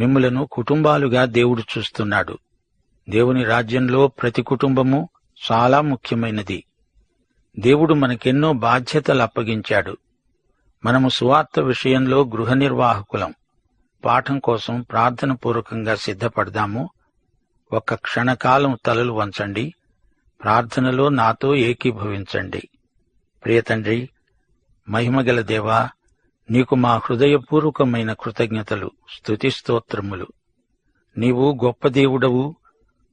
మిమ్ములను కుటుంబాలుగా దేవుడు చూస్తున్నాడు. దేవుని రాజ్యంలో ప్రతి కుటుంబము చాలా ముఖ్యమైనది. దేవుడు మనకెన్నో బాధ్యతలు అప్పగించాడు. మనము సువార్త విషయంలో గృహ నిర్వాహకులం. పాఠం కోసం ప్రార్థన పూర్వకంగా సిద్ధపడదాము. ఒక్క క్షణకాలం తలలు వంచండి. ప్రార్థనలో నాతో ఏకీభవించండి. ప్రియతండ్రి మహిమగల దేవా నీకు మా హృదయపూర్వకమైన కృతజ్ఞతలు స్తుతిస్తోత్రములు నీవు గొప్ప దేవుడవు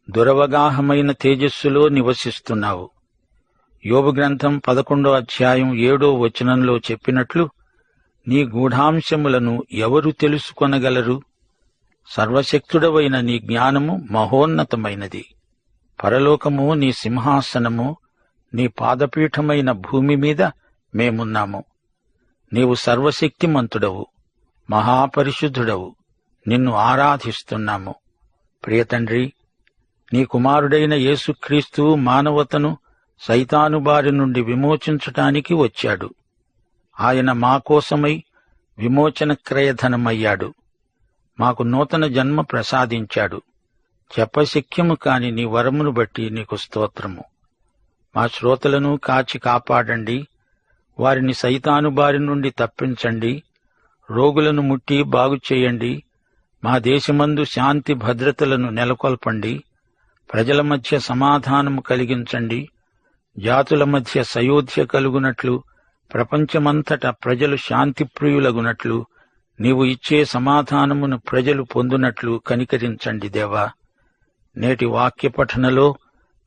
దురవగాహమైన తేజస్సులో నివసిస్తున్నావు. యోగ గ్రంథం పదకొండో అధ్యాయం ఏడో వచనంలో చెప్పినట్లు నీ గూఢాంశములను ఎవరు తెలుసుకొనగలరు? సర్వశక్తుడవైన నీ జ్ఞానము మహోన్నతమైనది. పరలోకము నీ సింహాసనము నీ పాదపీఠమైన భూమి మీద మేమున్నాము. నీవు సర్వశక్తిమంతుడవు మహాపరిశుద్ధుడవు నిన్ను ఆరాధిస్తున్నాము. ప్రియతండ్రి నీ కుమారుడైన యేసుక్రీస్తు మానవతను సైతానుబారి నుండి విమోచించటానికి వచ్చాడు. ఆయన మా కోసమై విమోచన క్రయధనమయ్యాడు. మాకు నూతన జన్మ ప్రసాదించాడు. చెప్పశక్యము కాని నీ వరమును బట్టి నీకు స్తోత్రము. మా శ్రోతలను కాచి కాపాడండి. వారిని సైతాను బారి నుండి తప్పించండి రోగులను ముట్టి బాగు చేయండి మా దేశమందు శాంతి భద్రతలను నెలకొల్పండి ప్రజల మధ్య సమాధానము కలిగించండి జాతుల మధ్య సయోధ్య కలుగునట్లు ప్రపంచమంతట ప్రజలు శాంతిప్రియులగునట్లు నీవు ఇచ్చే సమాధానమును ప్రజలు పొందునట్లు కనికరించండి దేవా. నేటి వాక్య పఠనలో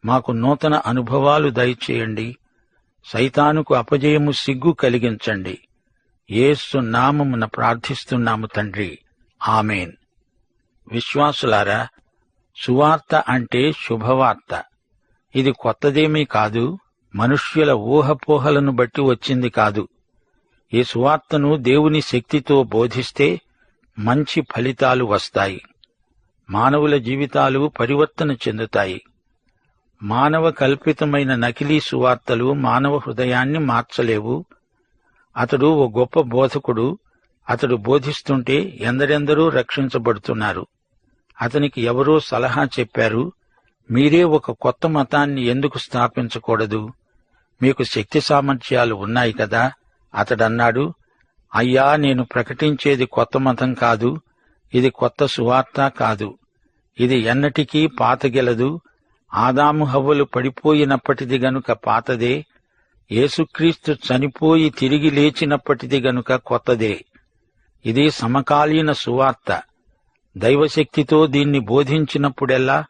మాకు నూతన అనుభవాలు దయచేయండి. సైతానుకు అపజయము సిగ్గు కలిగించండి. ఏసు నామమున ప్రార్థిస్తున్నాము తండ్రి. ఆమెన్. విశ్వాసులారా సువార్త అంటే శుభవార్త. ఇది కొత్తదేమీ కాదు మనుష్యుల ఊహపోహలను బట్టి వచ్చింది కాదు. ఈ సువార్తను దేవుని శక్తితో బోధిస్తే మంచి ఫలితాలు వస్తాయి. మానవుల జీవితాలు పరివర్తన చెందుతాయి. మానవ కల్పితమైన నకిలీ సువార్తలు మానవ హృదయాన్ని మార్చలేవు. అతడు ఓ గొప్ప బోధకుడు. అతడు బోధిస్తుంటే ఎందరెందరూ రక్షించబడుతున్నారు. అతనికి ఎవరో సలహా చెప్పారు. మీరే ఒక కొత్త మతాన్ని ఎందుకు స్థాపించకూడదు? మీకు శక్తి సామర్థ్యాలు ఉన్నాయి కదా? అతడన్నాడు. అయ్యా నేను ప్రకటించేది కొత్త మతం కాదు. ఇది కొత్త సువార్త కాదు. ఇది ఎన్నటికీ పాతగెలదు. ఆదాము హవ్వలు పడిపోయినప్పటిది గనుక పాతదే. యేసుక్రీస్తు చనిపోయి తిరిగి లేచినప్పటిది గనుక కొత్తదే. ఇది సమకాలీన సువార్త. దైవశక్తితో దీన్ని బోధించినప్పుడెల్లా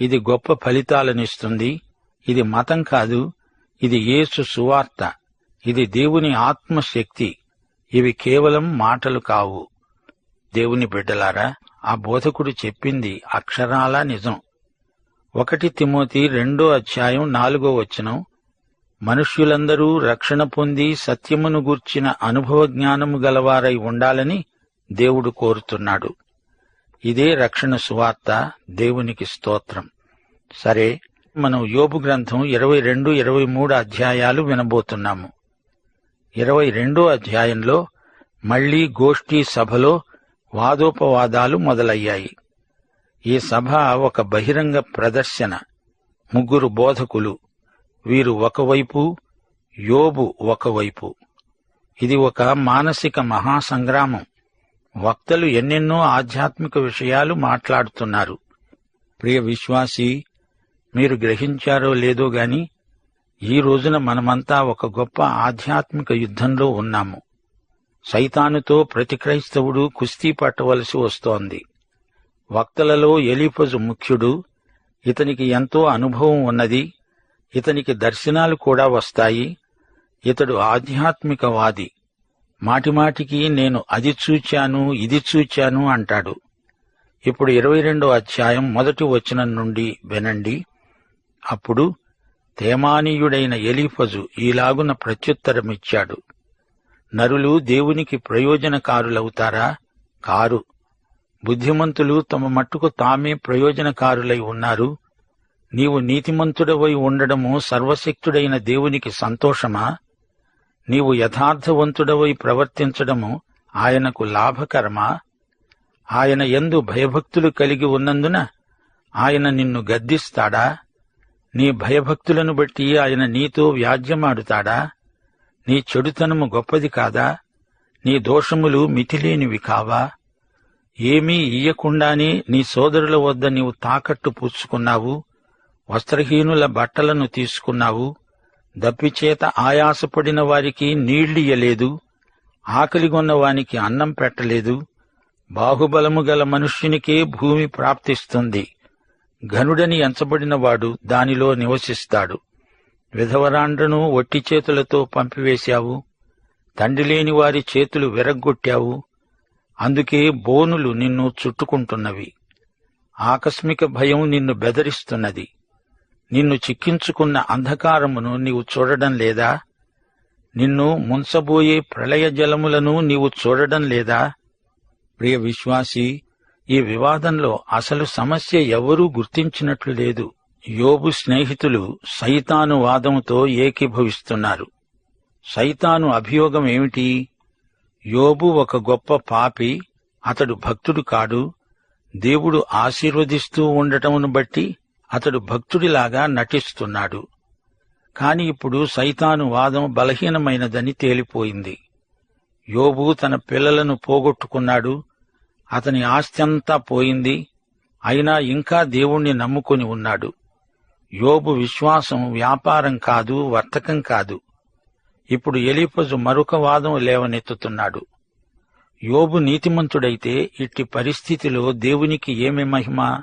ఇది గొప్ప ఫలితాలనిస్తుంది. ఇది మతం కాదు ఇది యేసు సువార్త. ఇది దేవుని ఆత్మశక్తి. ఇవి కేవలం మాటలు కావు. దేవుని బిడ్డలారా ఆ బోధకుడు చెప్పింది అక్షరాలా నిజం. ఒకటి తిమోతి రెండో అధ్యాయం నాలుగో వచనం. మనుష్యులందరూ రక్షణ పొంది సత్యమును గూర్చిన అనుభవ జ్ఞానము గలవారై ఉండాలని దేవుడు కోరుతున్నాడు. ఇదే రక్షణ సువార్త దేవునికి స్తోత్రం. సరే మనం యోబు గ్రంథం ఇరవై రెండు ఇరవై మూడు అధ్యాయాలు వినబోతున్నాము. ఇరవై రెండో అధ్యాయంలో మళ్ళీ గోష్ఠీ సభలో వాదోపవాదాలు మొదలయ్యాయి. ఈ సభ ఒక బహిరంగ ప్రదర్శన. ముగ్గురు బోధకులు. వీరు ఒకవైపు యోబు ఒకవైపు. ఇది ఒక మానసిక మహాసంగ్రామం. వక్తలు ఎన్నెన్నో ఆధ్యాత్మిక విషయాలు మాట్లాడుతున్నారు. ప్రియ విశ్వాసి మీరు గ్రహించారో లేదో గాని ఈ రోజున మనమంతా ఒక గొప్ప ఆధ్యాత్మిక యుద్ధంలో ఉన్నాము. సైతానుతో ప్రతి క్రైస్తవుడు కుస్తీ పట్టవలసి వస్తోంది. వక్తలలో ఎలీఫజు ముఖ్యుడు. ఇతనికి ఎంతో అనుభవం ఉన్నది. ఇతనికి దర్శనాలు కూడా వస్తాయి. ఇతడు ఆధ్యాత్మికవాది. మాటిమాటికి నేను అది చూచాను ఇది చూచాను అంటాడు. ఇప్పుడు ఇరవై రెండో అధ్యాయం మొదటి వచనం నుండి వినండి. అప్పుడు తేమానీయుడైన ఎలీఫజు ఈలాగున ప్రత్యుత్తరమిచ్చాడు. నరులు దేవునికి ప్రయోజనకారులవుతారా? కారు. బుద్ధిమంతులు తమ మట్టుకు తామే ప్రయోజనకారులై ఉన్నారు. నీవు నీతిమంతుడవై ఉండడము సర్వశక్తుడైన దేవునికి సంతోషమా? నీవు యథార్థవంతుడవై ప్రవర్తించడము ఆయనకు లాభకరమా? ఆయన ఎందు భయభక్తులు కలిగి ఉన్నందున ఆయన నిన్ను గద్దిస్తాడా? నీ భయభక్తులను బట్టి ఆయన నీతో వ్యాజ్యమాడుతాడా? నీ చెడుతనము గొప్పది కాదా? నీ దోషములు మితిలేనివి కావా? ఏమీ ఇయ్యకుండానే నీ సోదరుల వద్ద నీవు తాకట్టు పూచుకున్నావు వస్త్రహీనుల బట్టలను తీసుకున్నావు దప్పిచేత ఆయాసపడిన వారికి నీళ్ళియ్యలేదు ఆకలిగొన్న వానికి అన్నం పెట్టలేదు బాహుబలము గల మనుష్యునికే భూమి ప్రాప్తిస్తుంది. ఘనుడని ఎంచబడినవాడు దానిలో నివసిస్తాడు. విధవరాండ్రను ఒట్టి చేతులతో పంపివేశావు తండ్రి లేని వారి చేతులు విరగ్గొట్టావు అందుకే బోనులు నిన్ను చుట్టుకుంటున్నవి. ఆకస్మిక భయం నిన్ను బెదరిస్తున్నది. నిన్ను చిక్కించుకున్న అంధకారమును నీవు చూడడం లేదా? నిన్ను ముంచబోయే ప్రళయ జలములను నీవు చూడడం లేదా? ప్రియ విశ్వాసి ఈ వివాదంలో అసలు సమస్య ఎవరూ గుర్తించినట్లు లేదు. యోబు స్నేహితులు సైతాను వాదముతో ఏకీభవిస్తున్నారు. సైతాను అభియోగం ఏమిటి? యోబు ఒక గొప్ప పాపి అతడు భక్తుడు కాడు. దేవుడు ఆశీర్వదిస్తూ ఉండటమును బట్టి అతడు భక్తుడిలాగా నటిస్తున్నాడు. కాని ఇప్పుడు సైతాను వాదం బలహీనమైనదని తేలిపోయింది. యోబు తన పిల్లలను పోగొట్టుకున్నాడు. అతని ఆస్తంతా పోయింది. అయినా ఇంకా దేవుణ్ణి నమ్ముకొని ఉన్నాడు. యోబు విశ్వాసం వ్యాపారం కాదు వర్తకం కాదు. ఇప్పుడు ఎలీపజు మరొక వాదం లేవనెత్తుతున్నాడు. యోబు నీతిమంతుడైతే ఇట్టి పరిస్థితిలో దేవునికి ఏమి మహిమ?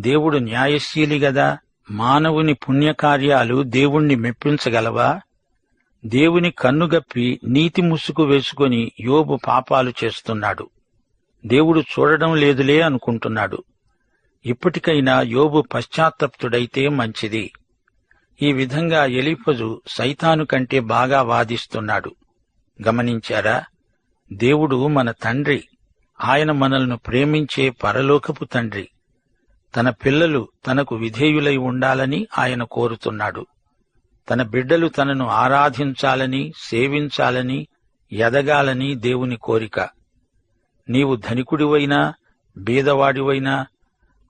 దేవుడు న్యాయశీలి గదా? మానవుని పుణ్యకార్యాలు దేవుణ్ణి మెప్పించగలవా? దేవుని కన్నుగప్పి నీతి ముసుగు వేసుకొని యోబు పాపాలు చేస్తున్నాడు. దేవుడు చూడడం లేదులే అనుకుంటున్నాడు. ఇప్పటికైనా యోబు పశ్చాత్తప్తుడైతే మంచిది. ఈ విధంగా ఎలిఫజు సైతాను కంటే బాగా వాదిస్తున్నాడు. గమనించారా? దేవుడు మన తండ్రి. ఆయన మనల్ని ప్రేమించే పరలోకపు తండ్రి. తన పిల్లలు తనకు విధేయులై ఉండాలని ఆయన కోరుతున్నాడు. తన బిడ్డలు తనను ఆరాధించాలని సేవించాలని ఎదగాలని దేవుని కోరిక. నీవు ధనికుడివైనా బీదవాడివైనా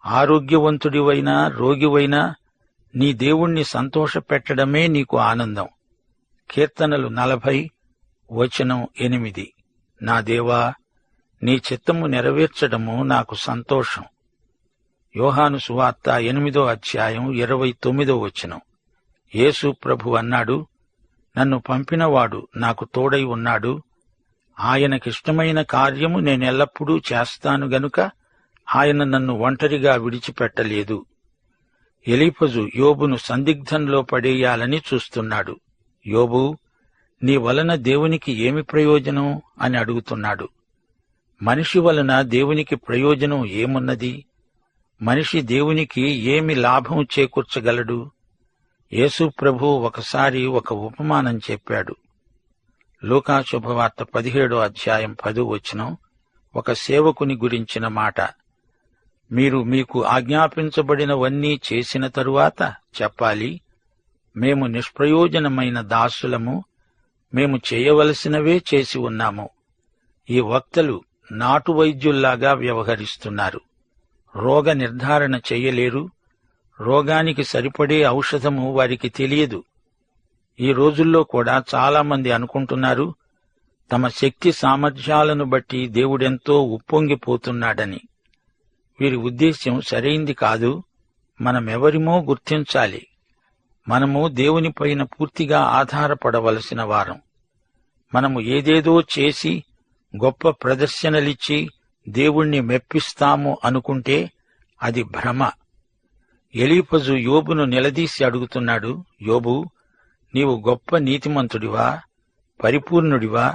ఆరోగ్యవంతుడివైనా రోగివైనా నీ దేవుణ్ణి సంతోషపెట్టడమే నీకు ఆనందం. కీర్తనలు నలభై వచనం ఎనిమిది. నా దేవా నీ చిత్తము నెరవేర్చడము నాకు సంతోషం. యోహాను సువార్త ఎనిమిదో అధ్యాయం ఇరవై తొమ్మిదో వచనం. యేసు ప్రభు అన్నాడు నన్ను పంపినవాడు నాకు తోడై ఉన్నాడు. ఆయనకిష్టమైన కార్యము నేనెల్లప్పుడూ చేస్తాను గనుక ఆయన నన్ను ఒంటరిగా విడిచిపెట్టలేదు. ఎలీఫజు యోబును సందిగ్ధంలో పడేయాలని చూస్తున్నాడు. యోబు నీ వలన దేవునికి ఏమి ప్రయోజనం అని అడుగుతున్నాడు. మనిషి వలన దేవునికి ప్రయోజనం ఏమున్నది? మనిషి దేవునికి ఏమి లాభం చేకూర్చగలడు? యేసు ప్రభు ఒకసారి ఒక ఉపమానం చెప్పాడు. లూకా శుభవార్త పదిహేడో అధ్యాయం పదో వచనం ఒక సేవకుని గురించిన మాట. మీరు మీకు ఆజ్ఞాపించబడినవన్నీ చేసిన తరువాత చెప్పాలి మేము నిష్ప్రయోజనమైన దాసులము మేము చేయవలసినవే చేసి ఉన్నాము. ఈ వక్తలు నాటు వైద్యుల్లాగా వ్యవహరిస్తున్నారు. రోగ నిర్ధారణ చెయ్యలేరు రోగానికి సరిపడే ఔషధము వారికి తెలియదు. ఈ రోజుల్లో కూడా చాలామంది అనుకుంటున్నారు తమ శక్తి సామర్థ్యాలను బట్టి దేవుడెంతో ఉప్పొంగిపోతున్నాడని. వీరి ఉద్దేశ్యం సరైంది కాదు. మనమెవరిమో గుర్తించాలి. మనము దేవునిపైన పూర్తిగా ఆధారపడవలసిన వారం. మనము ఏదేదో చేసి గొప్ప ప్రదర్శనలిచ్చి దేవుణ్ణి మెప్పిస్తాము అనుకుంటే అది భ్రమ. ఎలీపజు యోబును నిలదీసి అడుగుతున్నాడు యోబు నీవు గొప్ప నీతిమంతుడివా? పరిపూర్ణుడివా?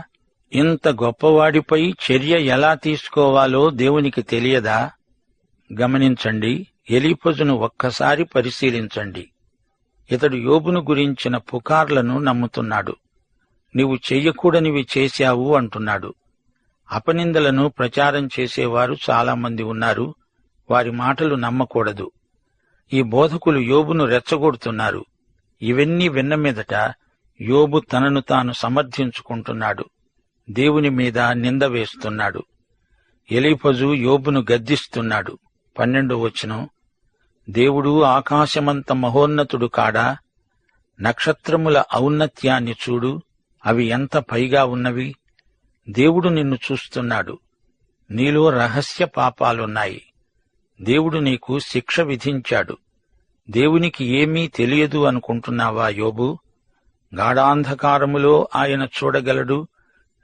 ఇంత గొప్పవాడిపై చర్య ఎలా తీసుకోవాలో దేవునికి తెలియదా? గమనించండి ఎలీపజును ఒక్కసారి పరిశీలించండి. ఇతడు యోబును గురించిన పుకార్లను నమ్ముతున్నాడు. నీవు చెయ్యకూడనివి చేశావు అంటున్నాడు. అపనిందలను ప్రచారం చేసేవారు చాలామంది ఉన్నారు వారి మాటలు నమ్మకూడదు. ఈ బోధకులు యోబును రెచ్చగొడుతున్నారు. ఇవన్నీ విన్న మీదట యోబు తనను తాను సమర్థించుకుంటున్నాడు. దేవుని మీద నింద వేస్తున్నాడు. ఎలీఫజు యోబును గద్దిస్తున్నాడు. పన్నెండు వచనం. దేవుడు ఆకాశమంత మహోన్నతుడు కాడా? నక్షత్రముల ఔన్నత్యాన్ని చూడు అవి ఎంత పైగా ఉన్నవి? దేవుడు నిన్ను చూస్తున్నాడు నీలో రహస్య పాపాలున్నాయి. దేవుడు నీకు శిక్ష విధించాడు దేవునికి ఏమీ తెలియదు అనుకుంటున్నావా యోబు? గాఢాంధకారములో ఆయన చూడగలడు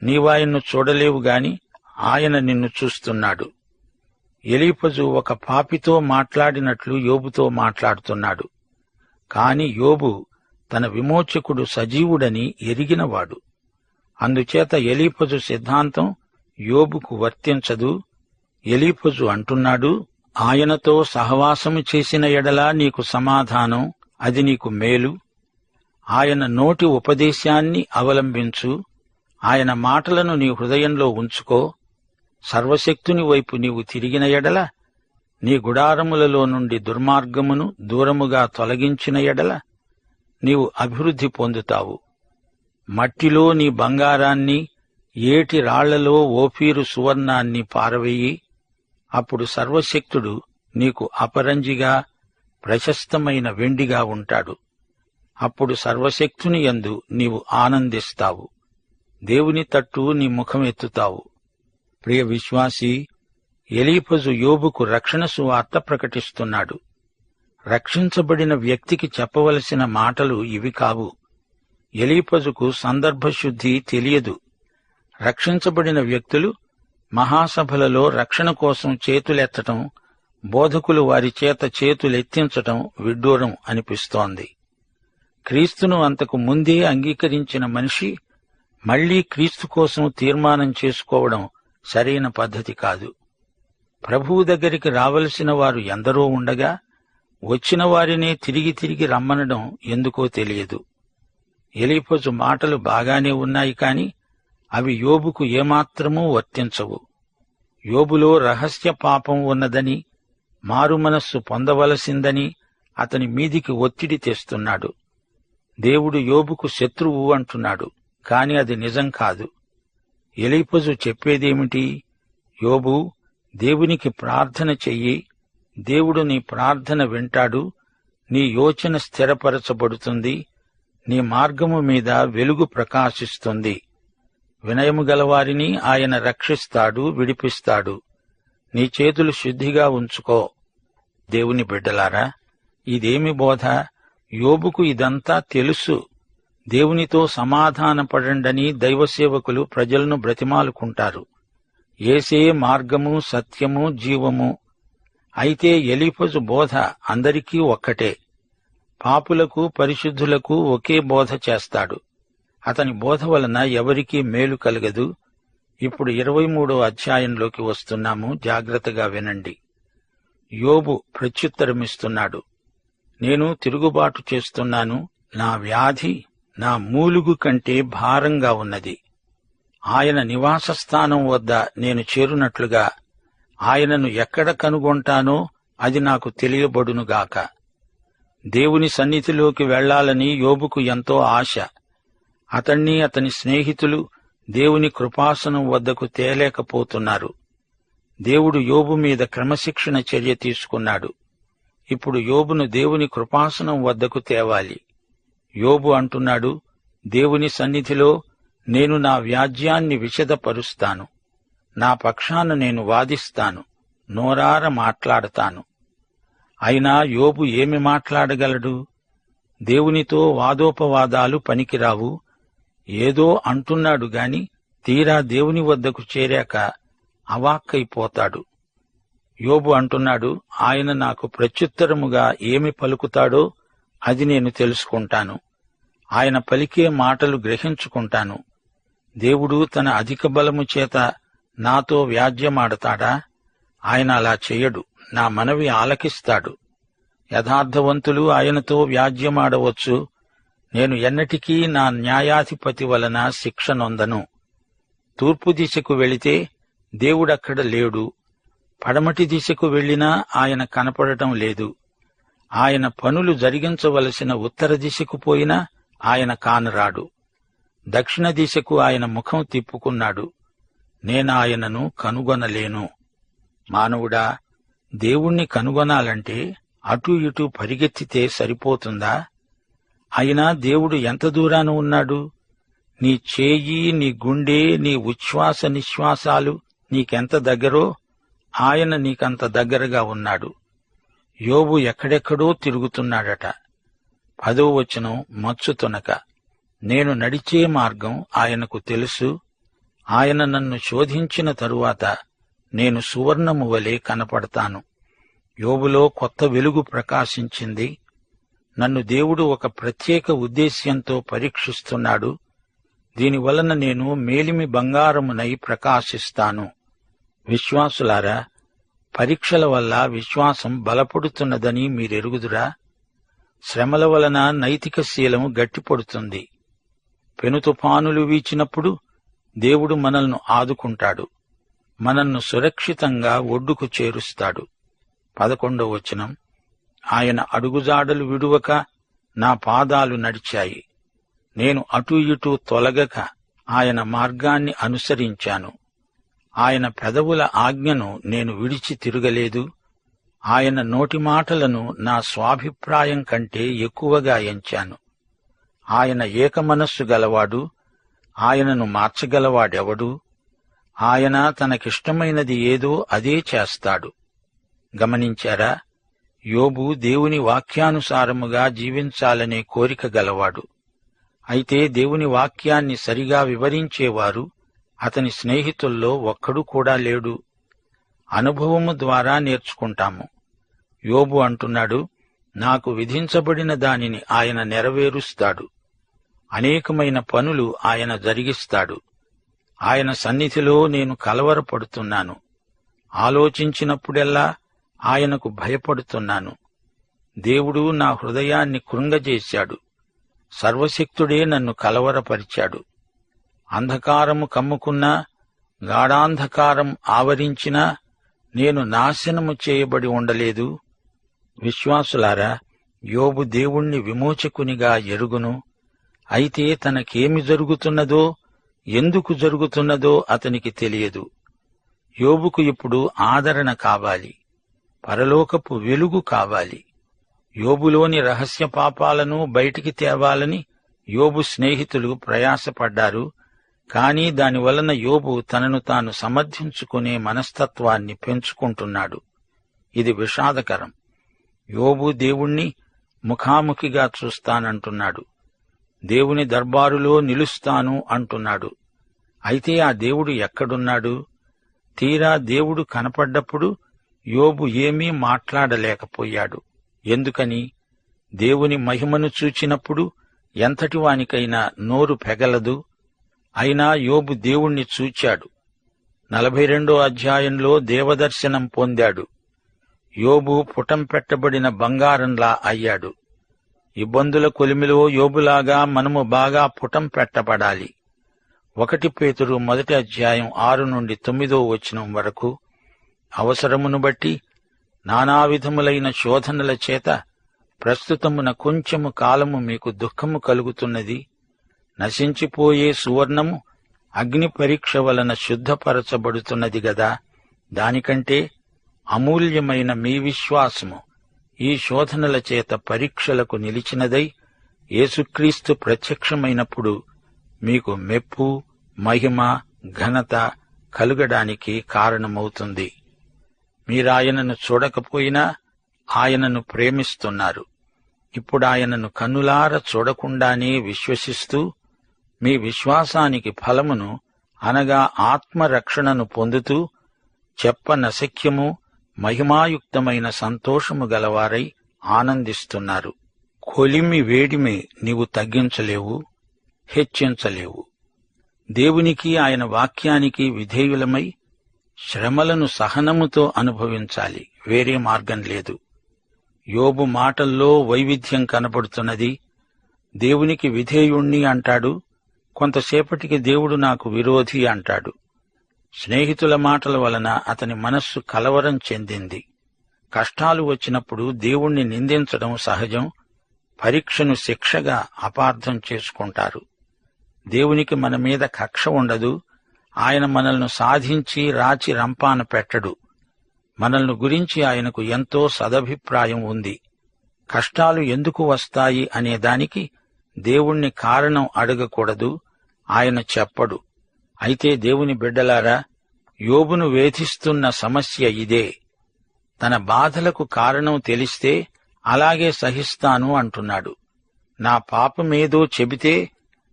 నీవాయన్ను చూడలేవు గాని ఆయన నిన్ను చూస్తున్నాడు. ఎలీపజు ఒక పాపితో మాట్లాడినట్లు యోబుతో మాట్లాడుతున్నాడు. కాని యోబు తన విమోచకుడు సజీవుడని ఎరిగినవాడు. అందుచేత ఎలీపజు సిద్ధాంతం యోబుకు వర్తించదు. ఎలీపజు అంటున్నాడు ఆయనతో సహవాసము చేసిన ఎడలా నీకు సమాధానం అది నీకు మేలు. ఆయన నోటి ఉపదేశాన్ని అవలంబించు. ఆయన మాటలను నీ హృదయంలో ఉంచుకో. సర్వశక్తుని వైపు నీవు తిరిగిన ఎడల నీ గుడారములలో నుండి దుర్మార్గమును దూరముగా తొలగించిన ఎడల నీవు అభివృద్ధి పొందుతావు. మట్టిలో నీ బంగారాన్ని ఏటి రాళ్ళలో ఓపీరు సువర్ణాన్ని పారవేయి అప్పుడు సర్వశక్తుడు నీకు అపరంజిగా ప్రశస్తమైన వెండిగా ఉంటాడు. అప్పుడు సర్వశక్తుని యందు నీవు ఆనందిస్తావు. దేవుని తట్టు నీ ముఖం ఎత్తుతావు ప్రియ విశ్వాసి ఎలీపజు యోబుకు రక్షణ సువార్త ప్రకటిస్తున్నాడు. రక్షించబడిన వ్యక్తికి చెప్పవలసిన మాటలు ఇవి కావు. ఎలీపజుకు సందర్భశుద్ధి తెలియదు. రక్షించబడిన వ్యక్తులు మహాసభలలో రక్షణ కోసం చేతులెత్తటం బోధకులు వారి చేత చేతులెత్తించటం విడ్డూరం అనిపిస్తోంది. క్రీస్తును అంతకు ముందే అంగీకరించిన మనిషి మళ్ళీ క్రీస్తు కోసం తీర్మానం చేసుకోవడం సరైన పద్ధతి కాదు. ప్రభువు దగ్గరికి రావలసిన వారు ఎందరో ఉండగా వచ్చిన వారినే తిరిగి తిరిగి రమ్మనడం ఎందుకో తెలియదు. ఎలిపోజు మాటలు బాగానే ఉన్నాయి కాని అవి యోబుకు ఏమాత్రమూ వర్తించవు. యోబులో రహస్య పాపం ఉన్నదని మారుమనస్సు పొందవలసిందని అతని మీదికి ఒత్తిడి తెస్తున్నాడు. దేవుడు యోబుకు శత్రువు అంటున్నాడు కాని అది నిజం కాదు. ఎలీపజు చెప్పేదేమిటి? యోబు దేవునికి ప్రార్థన చెయ్యి. దేవుడు నీ ప్రార్థన వింటాడు. నీ యోచన స్థిరపరచబడుతుంది. నీ మార్గము మీద వెలుగు ప్రకాశిస్తుంది. వినయము గలవారిని ఆయన రక్షిస్తాడు విడిపిస్తాడు. నీ చేతులు శుద్ధిగా ఉంచుకో. దేవుని బిడ్డలారా ఇదేమి బోధ? యోబుకు ఇదంతా తెలుసు. దేవునితో సమాధానపడండని దైవసేవకులు ప్రజలను బ్రతిమాలుకుంటారు. ఏసే మార్గము సత్యము జీవము. అయితే ఎలిఫజు బోధ అందరికీ ఒక్కటే. పాపులకు పరిశుద్ధులకు ఒకే బోధ చేస్తాడు. అతని బోధ వలన ఎవరికీ మేలు కలగదు. ఇప్పుడు ఇరవై మూడో అధ్యాయంలోకి వస్తున్నాము. జాగ్రత్తగా వినండి. యోబు ప్రత్యుత్తరమిస్తున్నాడు. నేను తిరుగుబాటు చేస్తున్నాను. నా వ్యాధి నా మూలుగు కంటే భారంగా ఉన్నది. ఆయన నివాస స్థానం వద్ద నేను చేరునట్లుగా ఆయనను ఎక్కడ కనుగొంటానో అది నాకు తెలియబడునుగాక. దేవుని సన్నిధిలోకి వెళ్ళాలని యోబుకు ఎంతో ఆశ. అతణ్ణి అతని స్నేహితులు దేవుని కృపాసనం వద్దకు తేలేకపోతున్నారు. దేవుడు యోబు మీద క్రమశిక్షణ చర్య తీసుకున్నాడు. ఇప్పుడు యోబును దేవుని కృపాసనం వద్దకు తేవాలి. యోబు అంటున్నాడు దేవుని సన్నిధిలో నేను నా వ్యాజ్యాన్ని విషదపరుస్తాను. నా పక్షాన నేను వాదిస్తాను నోరార మాట్లాడతాను. అయినా యోబు ఏమి మాట్లాడగలడు? దేవునితో వాదోపవాదాలు పనికిరావు. ఏదో అంటున్నాడు గాని తీరా దేవుని వద్దకు చేరాక అవాక్కైపోతాడు. యోబు అంటున్నాడు ఆయన నాకు ప్రత్యుత్తరముగా ఏమి పలుకుతాడో అది నేను తెలుసుకుంటాను. ఆయన పలికే మాటలు గ్రహించుకుంటాను. దేవుడు తన అధిక బలము చేత నాతో వ్యాజ్యమాడతాడా? ఆయన అలా చేయడు. నా మనవి ఆలకిస్తాడు. యథార్థవంతులు ఆయనతో వ్యాజ్యమాడవచ్చు. నేను ఎన్నటికీ నా న్యాయాధిపతి వలన శిక్ష నొందను. తూర్పు దిశకు వెళితే దేవుడక్కడ లేడు. పడమటి దిశకు వెళ్ళినా ఆయన కనపడటం లేదు. ఆయన పనులు జరిగించవలసిన ఉత్తర దిశకు పోయినా ఆయన కానరాడు. దక్షిణ దిశకు ఆయన ముఖం తిప్పుకున్నాడు. నేనాయనను కనుగొనలేను. మానవుడా దేవుణ్ణి కనుగొనాలంటే అటూ ఇటూ పరిగెత్తితే సరిపోతుందా? అయినా దేవుడు ఎంత దూరాన ఉన్నాడు? నీ చేయి నీ గుండె నీ ఉచ్ఛ్వాస నిశ్వాసాలు నీకెంత దగ్గరో ఆయన నీకంత దగ్గరగా ఉన్నాడు. యోబు ఎక్కడెక్కడో తిరుగుతున్నాడట. పదో వచనం మచ్చు తునక నేను నడిచే మార్గం ఆయనకు తెలుసు ఆయన నన్ను శోధించిన తరువాత నేను సువర్ణము వలె కనపడతాను. యోబులో కొత్త వెలుగు ప్రకాశించింది. నన్ను దేవుడు ఒక ప్రత్యేక ఉద్దేశ్యంతో పరీక్షిస్తున్నాడు. దీనివలన నేను మేలిమి బంగారమునై ప్రకాశిస్తాను. విశ్వాసులారా పరీక్షల వల్ల విశ్వాసం బలపడుతున్నదని మీరెరుగుదురా? శ్రమల వలన నైతిక శీలము గట్టిపడుతుంది. పెనుతుపానులు వీచినప్పుడు దేవుడు మనల్ని ఆదుకుంటాడు. మనల్ని సురక్షితంగా ఒడ్డుకు చేరుస్తాడు. పదకొండవ వచనం. ఆయన అడుగుజాడలు విడువక నా పాదాలు నడిచాయి. నేను అటూ ఇటూ తొలగక ఆయన మార్గాన్ని అనుసరించాను. ఆయన పెదవుల ఆజ్ఞను నేను విడిచి తిరగలేదు. ఆయన నోటి మాటలను నా స్వాభిప్రాయం కంటే ఎక్కువగా ఎంచాను. ఆయన ఏకమనస్సు గలవాడు ఆయనను మార్చగలవాడెవడు? ఆయన తనకిష్టమైనది ఏదో అదే చేస్తాడు. గమనించారా? యోబు దేవుని వాక్యానుసారముగా జీవించాలనే కోరిక గలవాడు. అయితే దేవుని వాక్యాన్ని సరిగా వివరించేవారు అతని స్నేహితుల్లో ఒక్కడు కూడా లేడు. అనుభవము ద్వారా నేర్చుకుంటాము. యోబు అంటున్నాడు నాకు విధించబడిన దానిని ఆయన నెరవేరుస్తాడు. అనేకమైన పనులు ఆయన జరిగిస్తాడు. ఆయన సన్నిధిలో నేను కలవరపడుతున్నాను. ఆలోచించినప్పుడెల్లా ఆయనకు భయపడుతున్నాను. దేవుడు నా హృదయాన్ని కృంగజేశాడు. సర్వశక్తుడే నన్ను కలవరపరిచాడు. అంధకారము కమ్ముకున్నా గాఢాంధకారం ఆవరించినా నేను నాశనము చేయబడి ఉండలేదు. విశ్వాసులారా యోబు దేవుణ్ణి విమోచకునిగా ఎరుగును. అయితే తనకేమి జరుగుతున్నదో ఎందుకు జరుగుతున్నదో అతనికి తెలియదు. యోబుకు ఇప్పుడు ఆదరణ కావాలి. పరలోకపు వెలుగు కావాలి. యోబులోని రహస్య పాపాలను బయటికి తేవాలని యోబు స్నేహితులు ప్రయాసపడ్డారు. కాని దానివలన యోబు తనను తాను సమర్థించుకునే మనస్తత్వాన్ని పెంచుకుంటున్నాడు. ఇది విషాదకరం. యోబు దేవుణ్ణి ముఖాముఖిగా చూస్తానంటున్నాడు. దేవుని దర్బారులో నిలుస్తాను అంటున్నాడు. అయితే ఆ దేవుడు ఎక్కడున్నాడు? తీరా దేవుడు కనపడ్డప్పుడు యోబు ఏమీ మాట్లాడలేకపోయాడు. ఎందుకని? దేవుని మహిమను చూచినప్పుడు ఎంతటి వానికైనా నోరు పెగలదు? అయినా యోబు దేవుణ్ణి చూచాడు. నలభై రెండో అధ్యాయంలో దేవదర్శనం పొందాడు. యోబు పుటం పెట్టబడిన బంగారంలా అయ్యాడు. ఇబ్బందుల కొలిమిలో యోబులాగా మనము బాగా పుటం పెట్టబడాలి. ఒకటి పేతురు మొదటి అధ్యాయం ఆరు నుండి తొమ్మిదో వచనం వరకు అవసరమును బట్టి నానా విధములైన శోధనల చేత ప్రస్తుతమున కొంచెము కాలము మీకు దుఃఖము కలుగుతున్నది. నశించిపోయే సువర్ణము అగ్ని పరీక్ష వలన శుద్ధపరచబడుతున్నది గదా. దానికంటే అమూల్యమైన మీ విశ్వాసము ఈ శోధనల చేత పరీక్షలకు నిలిచినదై యేసుక్రీస్తు ప్రత్యక్షమైనప్పుడు మీకు మెప్పు మహిమ ఘనత కలుగడానికి కారణమవుతుంది. మీరాయనను చూడకపోయినా ఆయనను ప్రేమిస్తున్నారు. ఇప్పుడు ఆయనను కన్నులార చూడకుండానే విశ్వసిస్తూ మీ విశ్వాసానికి ఫలమును అనగా ఆత్మరక్షణను పొందుతూ చెప్పనశక్యము మహిమాయుక్తమైన సంతోషము గలవారై ఆనందిస్తున్నారు. కొలిమి వేడిమి నీవు తగ్గించలేవు హెచ్చించలేవు. దేవునికి ఆయన వాక్యానికి విధేయులమై శ్రమలను సహనముతో అనుభవించాలి వేరే మార్గం లేదు. యోబు మాటల్లో వైవిధ్యం కనబడుతున్నది దేవునికి విధేయుణ్ణి అంటాడు కొంతసేపటికి దేవుడు నాకు విరోధి అంటాడు. స్నేహితుల మాటల వలన అతని మనస్సు కలవరం చెందింది. కష్టాలు వచ్చినప్పుడు దేవుణ్ణి నిందించడం సహజం. పరీక్షను శిక్షగా అపార్థం చేసుకుంటారు. దేవునికి మన మీద కక్ష ఉండదు. ఆయన మనల్ని సాధించి రాచి రంపాన పెట్టడు. మనల్ని గురించి ఆయనకు ఎంతో సదభిప్రాయం ఉంది. కష్టాలు ఎందుకు వస్తాయి అనే దానికి దేవుణ్ణి కారణం అడగకూడదు. ఆయన చెప్పడు. అయితే దేవుని బిడ్డలారా యోబును వేధిస్తున్న సమస్య ఇదే. తన బాధలకు కారణం తెలిస్తే అలాగే సహిస్తాను అంటున్నాడు. నా పాపమేదో చెబితే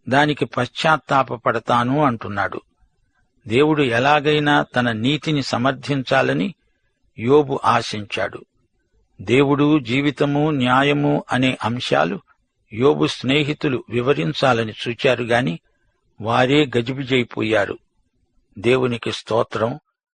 దానికి పశ్చాత్తాపపడతాను అంటున్నాడు. దేవుడు ఎలాగైనా తన నీతిని సమర్థించాలని యోబు ఆశించాడు. దేవుడు జీవితము న్యాయము అనే అంశాలు యోబు స్నేహితులు వివరించాలని చూచారు గాని వారే గజిబిజైపోయారు. దేవునికి స్తోత్రం.